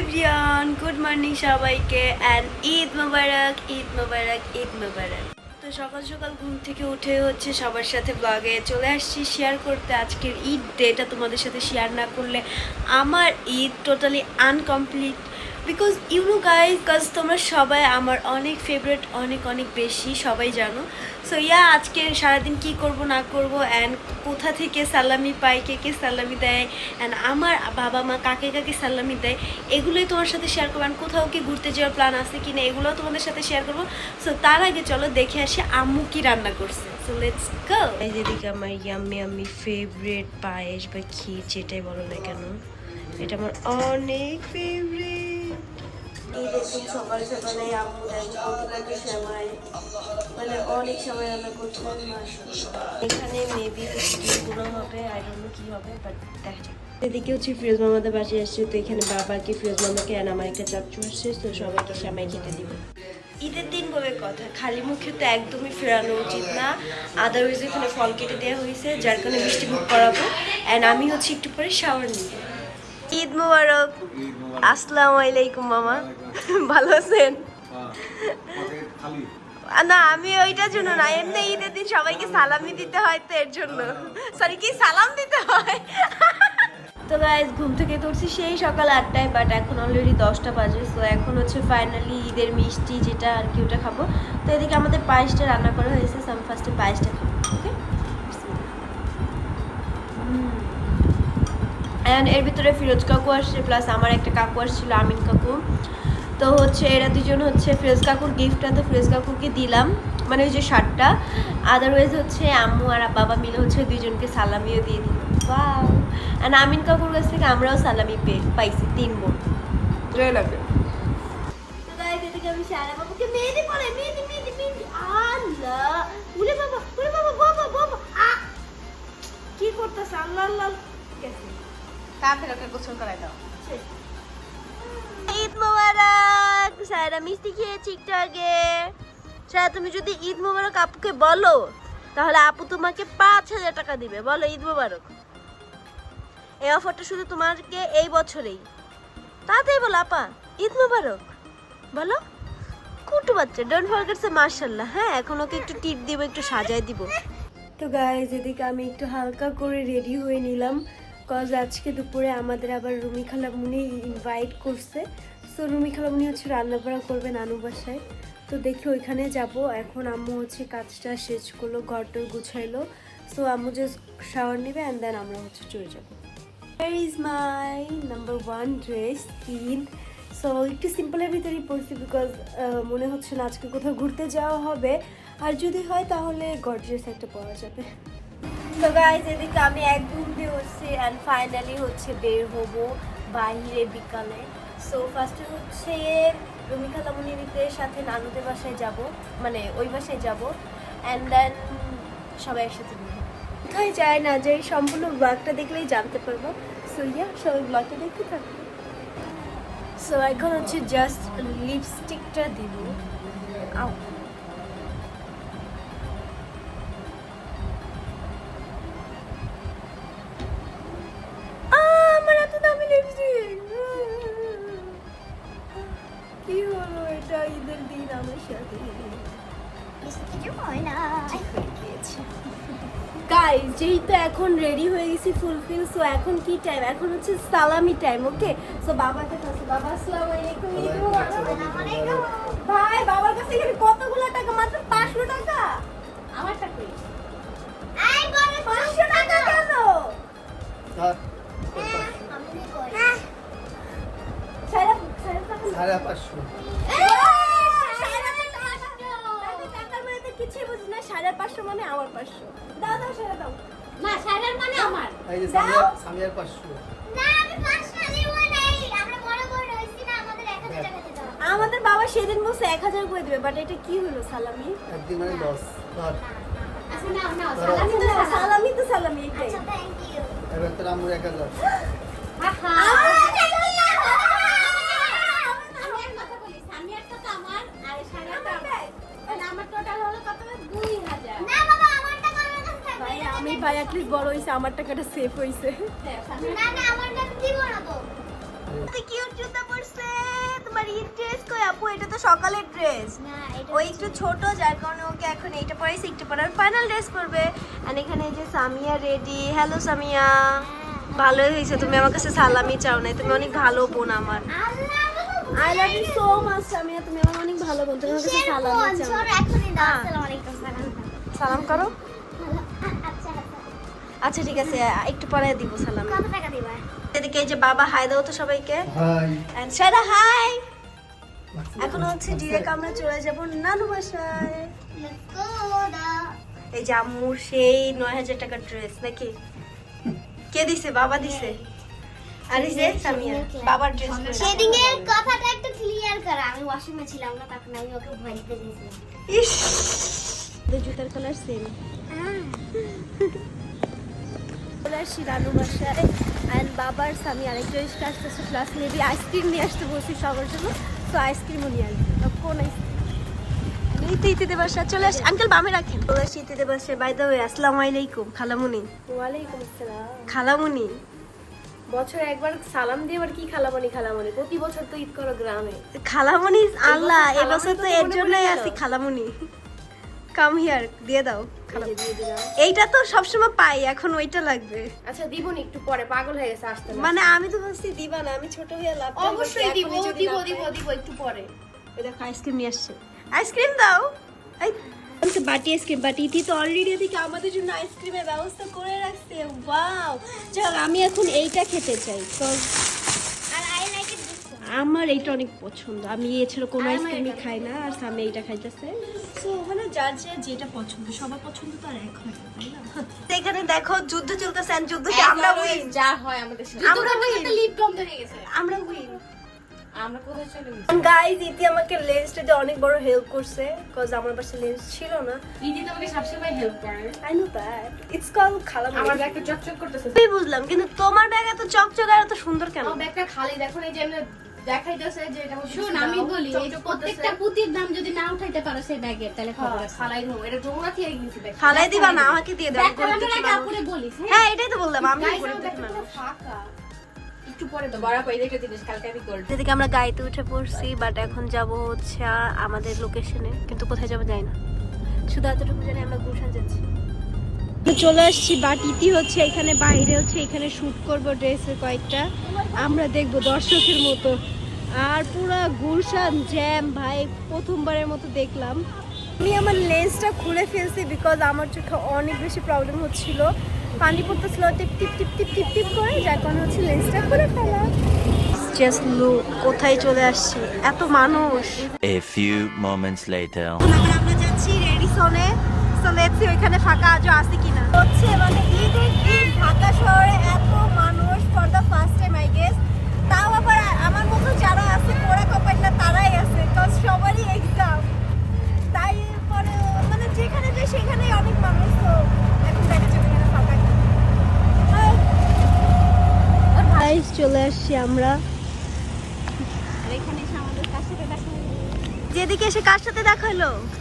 Everyone, good morning সবাইকে and Eid মোবারক ঈদ মোবারক ঈদ মোবারক। তো সকাল সকাল ঘুম থেকে উঠে হচ্ছে সবার সাথে ব্লগে চলে আসছি শেয়ার করতে। আজকের ঈদ ডেটা তোমাদের সাথে শেয়ার না করলে আমার Eid totally incomplete because you know guys কাজ তোমরা সবাই আমার অনেক ফেভারিট অনেক অনেক বেশি, সবাই জানো। সো ইয়া আজকে সারাদিন কি করব, না করব অ্যান্ড কোথা থেকে সালামি পাই কে কে সালামি দেয় অ্যান্ড আমার বাবা মা কাকে কাকে সালামি দেয়, এগুলোই তোমার সাথে শেয়ার করব। And কোথাও কি ঘুরতে যাওয়ার প্ল্যান আছে কি না এগুলোও তোমাদের সাথে শেয়ার করব। সো তার আগে চলো দেখে আসি আম্মু কি রান্না করছে। সো লেটস গো যেদিকে আমার ইয়াম্মি আম্মি ফেভারিট পায়েস বা ক্ষীর, যেটাই বলো না কেন, এটা আমার অনেক ফেভারিট ঈদের দিন সকাল সকালে আম্মু মানে অনেক সময় রান্না এখানে মেবি গুঁড়ো হবে আই ডোন্ট নো হবে বাট দেখা এদিকে হচ্ছে ফিরোজ মামাদের বাসে আসছে, তো এখানে বাবাকে, ফিরোজ মামাকে আর আমার একটা চাপচু আসছে তো সবাইকে সামাই খেতে দিব। ঈদের দিন বলে কথা, খালি মুখে তো একদমই ফেরানো উচিত না। আদারওয়াইজ এখানে ফল কেটে দেওয়া হয়েছে, যার কারণে মিষ্টি মুখ করাবো। অ্যান্ড আমি হচ্ছে একটু পরে শাওয়ার নিব ঈদ মোবারক। আসসালামু আলাইকুম, মামা। ভালো আছেন? না, আমি ওইটার জন্য না, এমনি ঈদের দিন সবাইকে সালামি দিতে হয় তো এর জন্য। সরি কি সালাম দিতে হয়? তো গাইজ ঘুম থেকে তো উঠছি সেই সকাল আটটায় বাট এখন অলরেডি দশটা বাজে সো এখন হচ্ছে ফাইনালি ঈদের মিষ্টি যেটা আর কি ওটা খাব। তো এদিকে আমাদের পায়েসটা রান্না করা হয়েছে সো আমি ফার্স্টে পায়েসটা খাব। অ্যান্ড এর ভিতরে ফিরোজ কাকু আসছে প্লাস আমার একটা কাকু আসছিল আমিন কাকু। তো হচ্ছে এরা দুজন হচ্ছে ফিরোজ কাকুর গিফটটা তো ফিরোজ কাকুকে দিলাম মানে ওই যে শার্টটা। আদারওয়াইজ হচ্ছে আম্মু আর বাবা মিলে হচ্ছে দুজনকে সালামিও দিয়ে দিল। ওয়াও অ্যান্ড আমিন কাকুর কাছ থেকে আমরাও সালামি পেয়ে পাইছি তিন বোন। জয় লাগে তো আমি সারা বাবুকে মেহেদি পরে মেহেদি মেহেদি মেহেদি। আল্লাহ! উলে বাবা উলে বাবা বাবা বাবা। আ! কি করতেছ? আল্লাহ আল্লাহ। গেছে তাড়াতাড়ি ওকে গোসল করাই দাও। ঈদ মোবারক। সায়রা মিষ্টি খেয়েছি একটু আগে। সায়রা তুমি যদি ঈদ মোবারক আপুকে বলো তাহলে আপু তোমাকে পাঁচ হাজার টাকা দিবে। বলো ঈদ মোবারক। এই অফারটা শুধু তোমাকে এই বছরেই। তাড়াতাড়ি বলো আপা ঈদ মোবারক। বলো কুটু বাচ্চা ডোন্ট ফরগেট সে মার্শাল্লাহ হ্যাঁ এখন ওকে একটু টিপ দিব একটু সাজায় দিব। তো গাইজ এদিকে আমি একটু হালকা করে রেডি হয়ে নিলাম। কজ আজকে দুপুরে আমাদের আবার রুমি খালামুনি ইনভাইট করছে। সো রুমি খালামুনি হচ্ছে রান্না বান্না করবে নানু বাসায়। তো দেখি ওইখানে যাব। এখন আম্মু হচ্ছে কাজটা শেষ করল ঘরটর গুছাইলো। সো আম্মু যে শাওয়ার নেবে অ্যান্ড দেন আমরা হচ্ছে চলে যাব। Here is my number one dress Eid so একটু সিম্পলের ভিতরেই পড়ছি বিকজ মনে হচ্ছে না আজকে কোথাও ঘুরতে যাওয়া হবে। আর যদি হয় তাহলে গর্জিয়াস একটা পরা যাবে। তো গাইজ এদিকে আমি এক ঘুম দিয়ে অ্যান্ড ফাইনালি হচ্ছে বের হব, বাইরে বিকালে। সো ফার্স্টে হচ্ছে রুমিকা তামুনিদের সাথে নানুদের বাসায় যাব মানে ওই বাসায় যাব। অ্যান্ড দেন সবাই একসাথে কোথায় যায় না যে সম্পূর্ণ ব্লগটা দেখলেই জানতে পারব। সো ইয়া সবাই ব্লগটা দেখতে থাকব সো এখন হচ্ছে জাস্ট লিপস্টিকটা দিব। আউ যেহেতু এখন রেডি হয়ে গেছি ফুলফিল সো এখন কি টাইম এখন হচ্ছে সালামি টাইম ওকে সো বাবাকে কাছে বাবা আসসালামু আলাইকুম। ভাই বাবার কাছে এখানে কতগুলো টাকা? মাত্র পাঁচশো টাকা? আমার টাকা কেন? সারা সারা টাকা সাড়ে পাঁচশো। কিছুই বুঝি না। সাড়ে পাঁচশো মানে আমার পাঁচশো। দাও দাও সারা দাও। না সারার মানে আমার। এই যে দাও। সামিয়ার সামিয়ার পাঁচশো আমাদের বাবা সেদিন বলছে এক হাজার করে দেবে বাট এটা কি হলো সালামি? একদিন মানে লস ধর। আচ্ছা নাও সালামি তো সালামি। তো সালামি এটাই। এবার আম্মুর এক হাজার। আহা। আমার আমি ভাই অ্যাটলিস্ট বড় হইছে আমার টাকাটা সেফ হইছে। হ্যাঁ, সামিয়ার- কিউট জুতা পরছে তোমার ঈদ ড্রেস কই আপু? এটা তো সকালের ড্রেস না এটা ওই একটু ছোট যার কারণে ওকে এখন এইটা পরাইছে একটু পরে ফাইনাল ড্রেস পরবে। আর এখানে যে সামিয়া রেডি হ্যালো সামিয়া। ভালোই হয়েছে তুমি আমার কাছে সালামি চাও না তুমি অনেক ভালো বোন আমার। I love you so much Samia তুমি আমার অনেক ভালো বোন তুমি আমার কাছে সালামি চাও হ্যাঁ। সালাম করো। আচ্ছা ঠিক আছে একটু পরে দিব সালাম। কত টাকা দিবা? এদিকে এই যে বাবা হাই দাও তো সবাইকে। হাই। And Sara hi. এখন হচ্ছে ডিরেক্ট আমরা চলে যাব নানু বাসায়। লেটস এই যে আম্মুর সেই নয় হাজার টাকার ড্রেস নাকি? কে দিছে? বাবা দিছে? আর এই যে সামিয়া বাবার ড্রেস শেডিং এর কথাটা একটু ক্লিয়ার কর। আমি ওয়াশিং এ ছিলাম না তখন আমি ওকে ভয় দিতে দিয়েছিলাম ইস! দুই জুতার কালার সেম চলে আসছি রানু বাসায় অ্যান্ড বাবার স্বামী আরেকজন এসে আসতেছে ক্লাস মেবি আইসক্রিম নিয়ে আসতে বলছি সবার জন্য। তো আইসক্রিমও নিয়ে আসবে। কোন আইসক্রিম ইতিতে বাসা চলে আঙ্কেল বামে রাখেন। চলে আসছি ইতিতে বাসা বাই দ্য ওয়ে আসসালামু আলাইকুম খালামুনি। ওয়ালাইকুম আসসালাম। খালামুনি। বছরে একবার সালাম দিয়ে আবার কি খালামানি খালামানি? প্রতি বছর তো ঈদ করো গ্রামে। খালামুনি আল্লাহ এবছর এবছর তো এর জন্যই আছি খালামুনি। কাম হিয়ার দিয়ে দাও। দিলাম। এইটা তো সবসময় পাই এখন ওইটা লাগবে। আচ্ছা দিব নি একটু পরে পাগল হয়ে গেছে আসতে মানে আমি তো ভাবছি দিবা না আমি ছোট হয়ে লাভ অবশ্যই দিব দিব দিব দিব একটু পরে। দেখো আইসক্রিম নিয়ে আসছে। আইসক্রিম দাও। এই আচ্ছা, বাটি আইসক্রিম বাটি ইতি তো অলরেডি এদিকে আমাদের জন্য আইসক্রিমের ব্যবস্থা করে রাখছে ওয়াও। চল আমি এখন এইটা খেতে চাই cause আমার এইটা অনেক পছন্দ। আমি এছাড়া কোনো আইসক্রিমই খাই না আর সামনে এইটা খাইতেছে। সো ওখানে যার যার যেটা পছন্দ সবার পছন্দ তো আর এক হয় না, তাই না? এখানে দেখো যুদ্ধ চলতেছে আর যুদ্ধকে আমরা উইন যা হয় আমাদের সাথে। আমরা উইন লিপ বন্ধ হয়ে গেছে। আমরা উইন আমরা কোথায় চলে গেছি? গাইজ ইতি আমাকে লেন্সটা দিয়ে অনেক বড় হেল্প করছে কজ আমার পাশে লেন্স ছিল না। ঈদি তোমাকে সবসময় হেল্প করে। I know that it's call খালাম। আমার ব্যাগটা চকচক করতেছে। বুঝলাম কিন্তু তোমার ব্যাগ এত চকচক আর এত সুন্দর কেন? আমার ব্যাগটা খালি দেখো এই যে এমনি দেখাইতেছে যে এটা শুন আমি বলি প্রত্যেকটা করতেছে। দাম যদি না উঠাইতে পারো সেই ব্যাগের তাহলে খবর হ্যাঁ, আছে। খালাই নো এটা যমুনা থেকে কিনছি ব্যাগ। ফালাই দিবা না আমাকে দিয়ে দাও ব্যাগ গরিব খালানোর দুঃখী আগে আপুরে বলিস হ্যাঁ? হ্যাঁ এটাই তো বললাম আমি ফাঁকা। আমরা গাড়িতে উঠে পড়ছি বাট এখন যাব হচ্ছে আমাদের লোকেশনে কিন্তু কোথায় যাব যাই না। শুধু এতটুকু জানি আমরা গুলশান যাচ্ছি। চলে আসছি বাট ইতি হচ্ছে এখানে বাইরে হচ্ছে এখানে শুট করব ড্রেসের কয়েকটা। আমরা দেখব দর্শকের মতো। আর পুরা গুলশান জ্যাম ভাই প্রথমবারের মতো দেখলাম। আমি আমার লেন্সটা খুলে ফেলছি বিকজ আমার চোখে অনেক বেশি প্রবলেম হচ্ছিল। পানি পড়তেছিল টিপ টিপ টিপ টিপ টিপ টিপ করে যার কারণে হচ্ছে লেন্সটা খুলে ফেলা জাস্ট লুক কোথায় চলে আসছি? এত মানুষ। A few moments later. এখন আমরা যাচ্ছি রেডিসনে সো লেটস সি ওইখানে ফাঁকা আজও আছে কিনা। হচ্ছে মানে ঈদের দিন ঢাকা শহরে এত মানুষ for the first time I guess তাও আবার আমার মতো যারা আছে পোড়া কপাল না তারাই আছে কজ সবারই এক্সাম তাই পরে মানে যেখানে যাই, সেখানেই অনেক মানুষ, তো এখন দেখা যাবে এখানে ফাঁকা চলে আসছি আমরা? যেদিকে এসে কার সাথে দেখা হলো? আসসালামু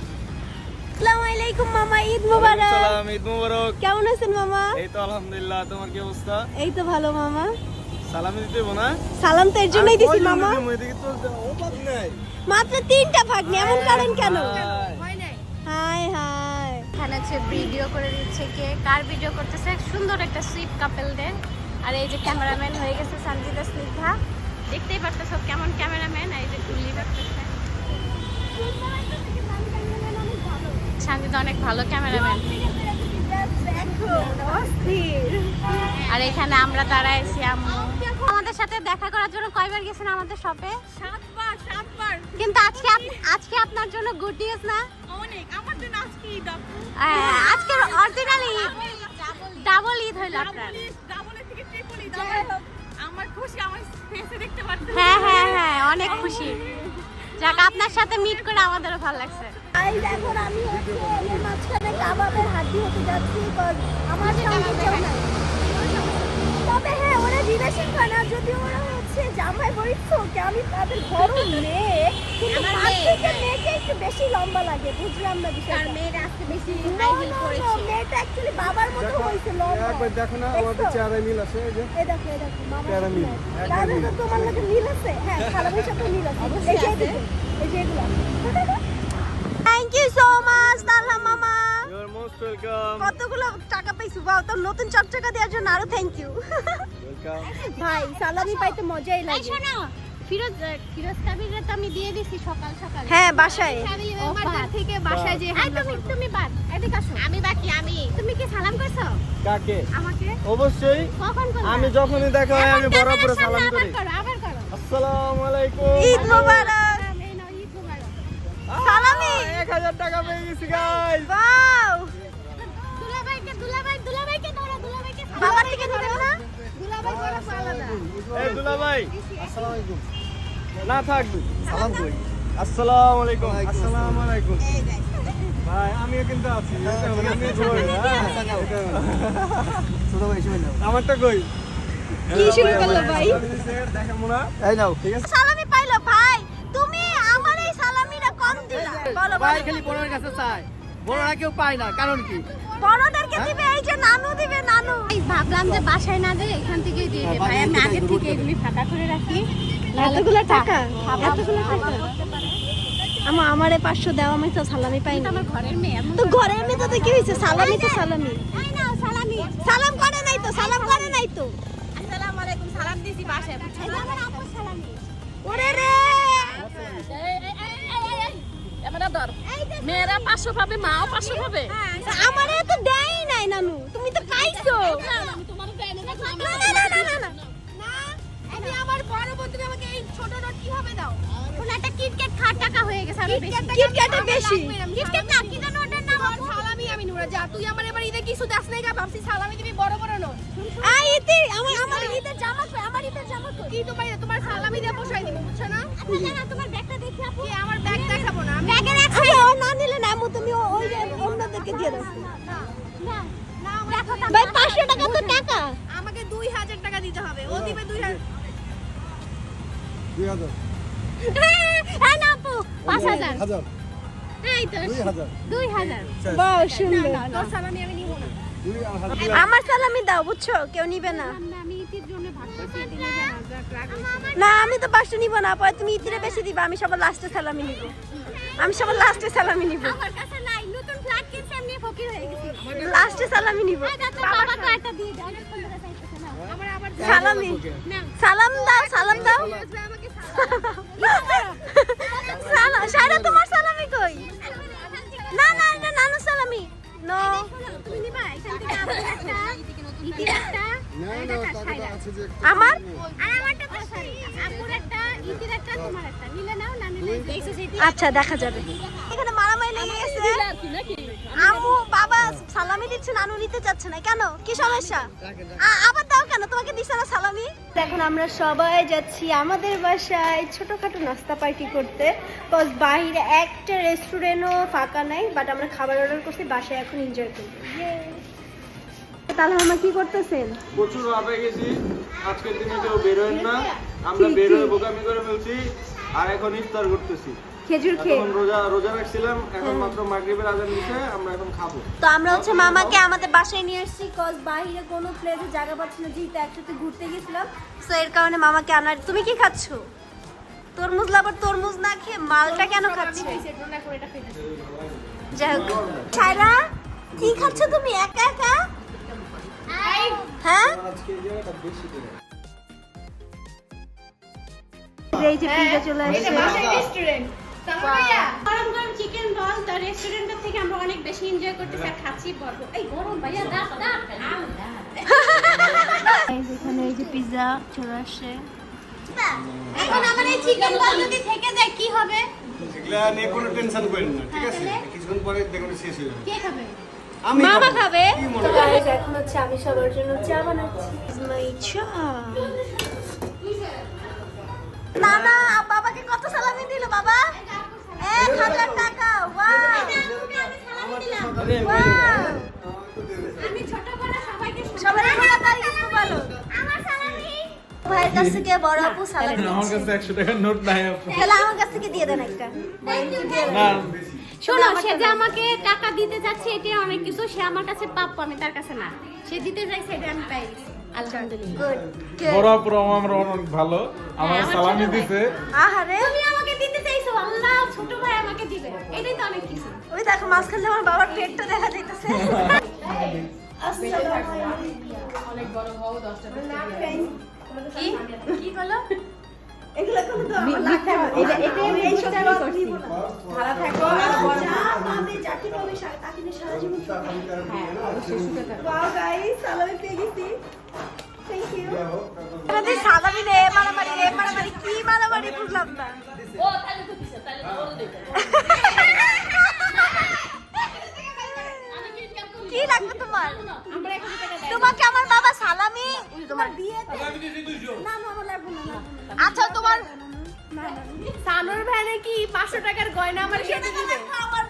আলাইকুম মামা ঈদ মোবারক। সালাম ঈদ মুবারক। কেমন আছেন মামা? এই তো আলহামদুলিল্লাহ তোমার কি অবস্থা? এই তো ভালো মামা। সালাম দিতে না? সালাম তো এর জন্যই দিছি মামা। মাত্র তিনটা ভাগ্নি এমন করেন কেন? হাই। হাই হাই এখানে হচ্ছে ভিডিও করে দিচ্ছে কে কার ভিডিও করতেছে? সুন্দর একটা সুইট কাপেলদের আর এই যে ক্যামেরাম্যান হয়ে গেছে সঞ্জিতা স্নিগ্ধা। দেখতেই পারতেছ কেমন ক্যামেরাম্যান এই যে গুল্লি করতেছে সঞ্জিতা অনেক ভালো ক্যামেরাম্যান আর এখানে আমরা দাঁড়াইছি আম্মু। আমাদের সাথে দেখা করার জন্য কয়বার গেছেন আমাদের শপে সাতবার সাতবার। কিন্তু আজকে আজকে আপনার জন্য গুড নিউজ না? অনেক। আমার জন্য আজকে ঈদ হ্যাঁ, আজকে অরিজিনালি ডাবল ঈদ। হইল আপনার। ডাবলের থেকে ট্রিপল ঈদ। আমার খুশি আমার ফেসে দেখতে পারতে হ্যাঁ হ্যাঁ হ্যাঁ অনেক খুশি। যাক, আপনার সাথে মিট করে আমাদেরও ভালো লাগছে। আই দেখুন, আমি মাঝখানে কাবাবের হাড্ডি হতে যাচ্ছি আমার সঙ্গে কেউ নাই। তবে হ্যাঁ ওরা জিজ্ঞাসা করে যদি ওরা হচ্ছে জামাই বইছো কি আমি তাদের বড় মেয়ে কিন্তু আমার তার থেকে হ্যাঁ। মেয়েকে একটু বেশি লম্বা লাগে বুঝলাম না বিষয়টা মেয়েরা আজকে বেশি হাই হিল no, মেয়েটা অ্যাকচুয়ালি বাবার মতো হয়েছে লম্বা একবার দেখো না আমাদের? চেহারায় মিল আছে এই যে এই দেখো এই দেখো মামা চেহারা মিল, তাহলে তো মিল। তোমার লাগে মিল আছে হ্যাঁ খালামের সাথে মিল আছে অবশ্যই এই যে আছে। এই যে এগুলা ইউ আর মোস্ট ওয়েলকাম কতগুলো টাকা পাইছো? তোর নতুন চকচকা দেওয়ার জন্য আরও থ্যাংক ইউ ওয়েলকাম ভাই সালামি পাইতে মজাই লাগে। শোনো ফিরোজ ফিরোজ কাবিরে তো আমি দিয়ে দিছি সকাল সকাল। হ্যাঁ বাসায়। থেকে বাসায় যে তুমি তুমি বাদ এদিকে আসো। আমি বাকি আমি। তুমি কি সালাম করছ? কাকে? আমাকে? অবশ্যই। কখন আমি যখনই দেখা হয় আমি বরাবর সালাম আবার করো আবার করো। আসসালামু আলাইকুম। ঈদ মোবারক। হাজার টাকা পেয়ে গেছি গাইস বাও দুলাভাইকে দুলাভাই দুলাভাইকে ধরো দুলাভাইকে বাবার থেকে দিবেন না। দুলাভাই বড় আলাদা। এই দুলা আসসালামু আলাইকুম না থাক। সালাম কই আসসালামু আলাইকুম ওয়ালাইকুম আসসালামু। আলাইকুম ভাই আমিও কিন্তু আছি। হ্যাঁ? ছোট ভাই শুনে নাও আমারটা কই? কি শুরু করল ভাই? মোনা এই নাও। ঠিক আছে? খালি বড়ের কাছে চায়। বড়রা কেউ পায় না কারণ কি? বড়দেরকে দিবে এই যে নানু দিবে নানু। এই ভাবলাম যে বাসায় না দিয়ে এখান থেকে দিয়ে হ্যাঁ, ভাই আমি আগে থেকে এগুলি ফাঁকা করে রাখি। এতগুলো টাকা? এতগুলো টাকা? আমা আমারে পাঁচশো দেওয়া আমি তো সালামি পাইনি। আমার ঘরের মেয়ে তো ঘরের মেয়ে তো কি হয়েছে সালামি তো সালামি। এই নাও সালামি। সালাম করে নাই তো সালাম করে নাই তো। আসসালামু আলাইকুম সালাম দিছি বাসায়। বুঝছ আমার আপু সালামি। ওরে রে! মেয়েরা পাঁচশো পাবে মাও পাঁচশো পাবে আমারে তো দেয় নাই নানু। তুমি তো খাইছো। না না না না না না আমি আমার বড় বোন তুমি আমাকে এই ছোট নোট কীভাবে দাও? কোন একটা কিটক্যাট খাট টাকা হয়ে গেছে আমি বেশি। কিটক্যাটে বেশি। কিটক্যাট না কি যেন ওটার নাম আমি নুরা যা তুই আমার এবার ঈদে কিছু দাস নাই গা ভাবছি সালামি দিবি বড় বড় নোট আই এতে আমার আমার ঈদের জামা কই? আমার ঈদের জামা কই? কি তোমার তোমার সালামি দিয়ে পোষাই দিব বুঝছ না? না তোমার ব্যাগটা দেখি আপু। কি আমার ব্যাগ দেখাবো না ব্যাগে রাখছি আচ্ছা ও না নিলে না আম্মু তুমি ওই যে অন্যদেরকে দিয়ে দাও। না না ভাই পাঁচশো টাকা তো টাকা। আমাকে দুই হাজার টাকা দিতে হবে ও দিবে দুই হাজার দুই হাজার। হ্যাঁ না আপু পাঁচ হাজার। হাজার। এই তো দুই হাজার। দুই হাজার। বাহ সুন্দর। তোর সালামি আমি নিব না। আমার সালামি দাও বুঝছ? কেউ নিবে না। না আমি তো পাঁচটা নিব না পরে তুমি ইতিরে বেশি দিবা আমি সবার লাস্টে সালামি নিব। আমি সবার লাস্টে সালামি নিব। আমার কাছে নাই নতুন ফ্ল্যাট কিনছি আমি ফকির হয়ে গেছি। লাস্টে সালামি নিব। বাবা তো একটা দিয়ে দাও সালামি। সালাম দাও সালাম দাও। সালাম সারা তোমার সালামি কই? না না এটা নানু সালামি। নো আমার? আচ্ছা দেখা যাবে। এখানে মারামারি লেগে গেছে। আম্মু বাবা সালামি দিচ্ছে নানু নিতে চাচ্ছে না। কেন? কি সমস্যা? আবার কেন? তোমাকে দিছে না সালামি? এখন আমরা সবাই যাচ্ছি আমাদের বাসায় ছোটখাটো নাস্তা পার্টি করতে। কজ বাইরে একটা রেস্টুরেন্টও ফাঁকা নাই বাট আমরা খাবার অর্ডার করছি বাসায় এখন এনজয় করব। তাহলে আমরা কি করতেছেন? প্রচুর ভাবে গেছি। আজকের দিনে কেউ বেরোয়েন না। আমরা বের হয়ে বোকামি করে ফেলছি। আর এখন ইফতার করতেছি। খেজুর খেয়ে। রোজা রোজা রাখছিলাম এখন মাত্র মাগরিবের আজান দিছে আমরা এখন খাব। তো আমরা হচ্ছে মামাকে আমাদের বাসায় নিয়ে এসেছি কজ বাইরে কোনো প্লেসে জায়গা পাচ্ছি না যেহেতু একসাথে ঘুরতে গেছিলাম। সো এর কারণে মামাকে আনার তুমি কি খাচ্ছ? তরমুজ লাভার তরমুজ না খেয়ে মালটা কেন খাচ্ছে? যাই হোক। ছায়রা কি খাচ্ছ তুমি? একা একা? হ্যাঁ? এই যে পিজা চলে আসছে। গরম গরম চিকেন বল তো রেস্টুরেন্টের থেকে আমরা অনেক বেশি এনজয় করতেছি আর খাচ্ছি বলব। এই গরম ভাইয়া দাও দাও। এখানে এই যে পিজা চলে আসছে। এখন আমার এই চিকেন বল যদি থেকে যায় কি হবে? এগুলা নিয়ে কোনো টেনশন করেন না ঠিক আছে? কিছুক্ষণ পরে দেখুন শেষ হয়ে যাবে। কে খাবে? আমি মামা খাবে। তো? এখন হচ্ছে আমি সবার জন্য চা বানাচ্ছি। মাই চা না না বাবাকে কত সালামি দিল বাবা? ভাইয়ের কাছ থেকে বড় আপু সালাম আমার দিচ্ছে কাছে একশো টাকার নোট নাই আপু তাহলে আমার কাছ থেকে দিয়ে দেন একটা বলেন কি দিয়ে দেন? না শোনো সে যে আমাকে টাকা দিতে যাচ্ছে এটা অনেক কিছু সে আমার কাছে প্রাপ্য আমি তার কাছে না সে দিতে চাইছে এটা আমি পাই আলহামদুলিল্লাহ Good, good. বড় আপুর আমার অনেক ভালো আমার আমার সালামি ছোট আহারে আমাকে দিবে। এটাই তো অনেক কিছু। ওই দেখো মাঝখানে আমার বাবার পেটটা দেখা যাইতেছে। কি? কি বলো? এগুলো কোনো তো আমার লাগবে এটা এটা আমি এই সব ব্লগ নিব ভালো থাকো। আর বড় যা যাকে পাবে তাকে নিয়ে সারা জীবন Wow, guys, সালামি পেয়ে গেছি। Thank you. আমাদের সালামি রে, মারামারি রে, মারামারি। কি মারামারি বুঝলাম না। কি লাগবে তোমার? তোমাকে আমার বাবা সালামি? তোমার বিয়েতে না না আমার লাগবে না, আচ্ছা তোমার সানুর ভ্যানে কি পাঁচশো টাকার গয়না আমার সেটা দিবে? আমার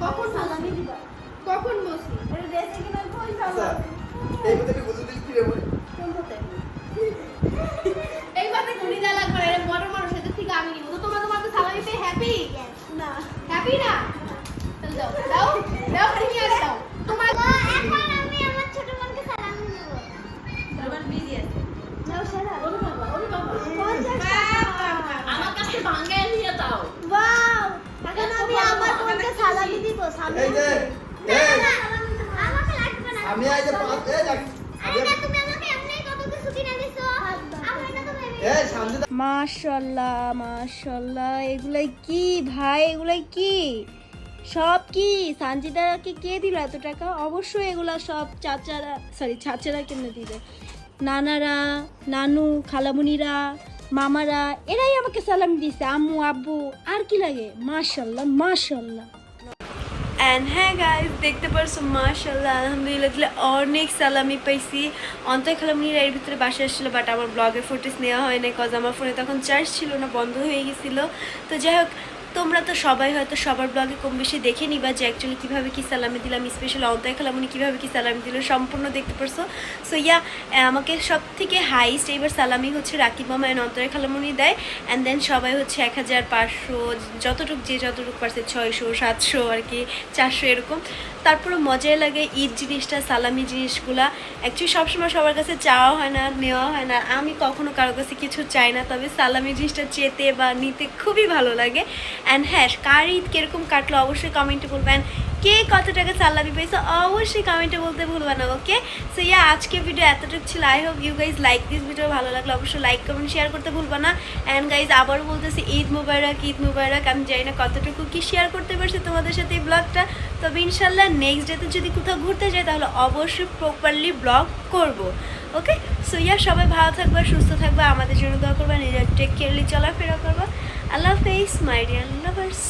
কখন সালামি দিবা কখন বসি এটা ড্রেসে কেনার পয়সা আচ্ছা, হবে এই কথা কি বলে দিচ্ছি রে বলে কোন হতে এই কথা ঘুরি যা লাগবে না, বড় মানুষ এদের থেকে আমি নিব তো তোমরা তোমাকে সালামি পেয়ে হ্যাপি না হ্যাপি না তাহলে দাও দাও দাও আর দাও বোনকে দিব সামনে এই যে এই আমি আজ পাঁচ এই দেখ এই সামনে মাশাল্লাহ মাশাল্লাহ এগুলাই কি ভাই এগুলাই কি? সব কি? সানজিদাকে কে দিল এত টাকা? অবশ্যই এগুলা সব চাচারা সরি চাচারা কেন দিবে। নানারা নানু খালামুনিরা মামারা এরাই আমাকে সালাম দিছে আম্মু আব্বু আর কি লাগে? মাশাল্লাহ মাশাল্লাহ। অ্যান্ড হ্যাঁ গাইজ দেখতে পারছ মার্শাল্লাহ আলহামদুলিল্লাহ, দিলে অনেক সালামি পাইছি। অন্তর খালামনির এর ভিতরে বাসা আসছিল বাট আমার ব্লগের ফুটেজ নেওয়া হয় না কজ আমার ফোনে তখন চার্জ ছিল না, বন্ধ হয়ে গেছিল। তো যাই হোক তোমরা তো সবাই হয়তো সবার ব্লগে কম বেশি দেখে নিবা যে অ্যাকচুয়ালি কীভাবে কী সালামি দিলাম স্পেশালি অন্তয় খালামনি কীভাবে কী সালামি দিল, সম্পূর্ণ দেখতে পারছ। সো ইয়া আমাকে সব থেকে হাইস্ট এইবার সালামি হচ্ছে রাকিব মামা অ্যান্ড অন্তরের খালামনি দেয়। অ্যান্ড দেন সবাই হচ্ছে এক হাজার পাঁচশো, যতটুকু যে যতটুকু পারছে ছয়শো, সাতশো আর কি, চারশো এরকম। তারপরে মজাই লাগে ঈদ জিনিসটা, সালামি জিনিসগুলা। অ্যাকচুয়ালি সবসময় সবার কাছে চাওয়া হয় না নেওয়া হয় না। আমি কখনো কারও কাছে কিছু চাই না, তবে সালামি জিনিসটা চেতে বা নিতে খুবই ভালো লাগে। অ্যান্ড হ্যাঁ কার ঈদ কীরকম কাটলো অবশ্যই কমেন্টে বলবেন। কে কত টাকা সালামি পেয়েছে অবশ্যই কমেন্টে বলতে ভুলবে না ওকে সো ইয়া আজকে ভিডিও এতটুকু ছিল। I hope you guys like this video ভালো লাগল অবশ্যই লাইক কমেন্ট শেয়ার করতে ভুলবা না। অ্যান্ড গাইজ আবারও বলতেছি, ঈদ মুবারক ঈদ মুবারক। আমি জানি না কতটুকু কি শেয়ার করতে পারছি তোমাদের সাথে এই ব্লগটা তবে ইনশাল্লাহ নেক্সট ডেতে যদি কোথাও ঘুরতে যাই, তাহলে অবশ্যই প্রপারলি ব্লগ করব ওকে সো ইয়া সবাই ভালো থাকবে, সুস্থ থাকবে। আমাদের জন্য দোয়া করবে, নিজের টেক কেয়ারলি চলাফেরা করবা। আল্লাহ হাফেজ মাই ডিয়ার লাভার্স।